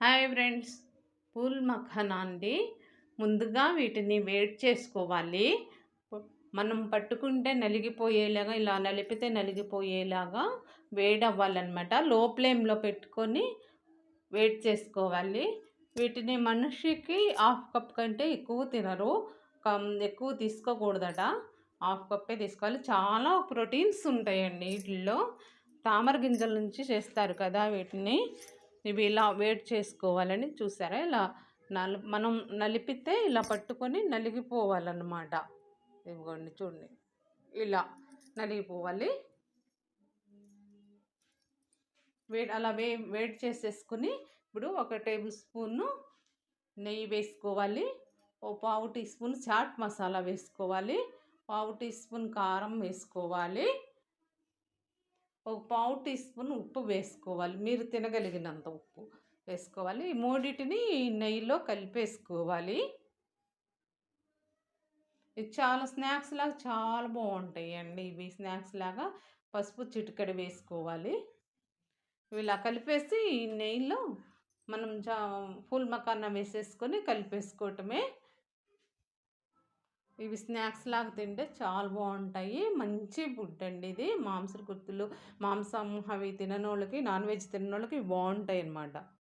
Hi friends. Pool makhana అండి ముందుగా వీటిని వేడి చేసుకోవాలి. మనం పట్టుకుంటే నలిగిపోయేలాగా ఇలా నలిపితే నలిగిపోయేలాగా వేడి అవ్వాలన్నమాట లో ఫ్లేమ్లో పెట్టుకొని వేడి చేసుకోవాలి. వీటిని మనిషికి హాఫ్ కప్ కంటే ఎక్కువ తినరు. ఎక్కువ తీసుకోకూడదట. హాఫ్ కప్పే తీసుకోవాలి. చాలా ప్రోటీన్స్ ఉంటాయండి వీటిల్లో తామర గింజల నుంచి చేస్తారు కదా వీటిని. ఇవి ఇలా వేడి చేసుకోవాలని చూసారా? ఇలా నల్ మనం నలిపితే ఇలా పట్టుకొని నలిగిపోవాలన్నమాట. ఇదిగోండి చూడండి. ఇలా నలిగిపోవాలి. వేడి అలా వే వేడి చేసేసుకుని ఇప్పుడు ఒక టేబుల్ స్పూను నెయ్యి వేసుకోవాలి. ఓ పావు టీ స్పూన్ చాట్ మసాలా వేసుకోవాలి. పావు టీ స్పూన్ కారం వేసుకోవాలి. ఒక పావు టీ స్పూన్ ఉప్పు వేసుకోవాలి. మీరు తినగలిగినంత ఉప్పు వేసుకోవాలి. ఈ మూడింటిని నెయ్యిలో కలిపేసుకోవాలి. ఇది చాలా స్నాక్స్ లాగా చాలా బాగుంటాయి అండి ఇవి స్నాక్స్ లాగా పసుపు చిటికెడ వేసుకోవాలి. ఇలా కలిపేసి ఈ నెయ్యిలో మనం జా ఫుల్ మకాన్న వేసేసుకొని కలిపేసుకోవటమే ఇవి స్నాక్స్ లాగా తింటే చాలా బాగుంటాయి. మంచి ఫుడ్ అండి ఇది. మాంస గుర్తులు మాంసం అవి తిననోళ్ళకి నాన్ వెజ్ తిననోళ్ళకి బాగుంటాయి అన్నమాట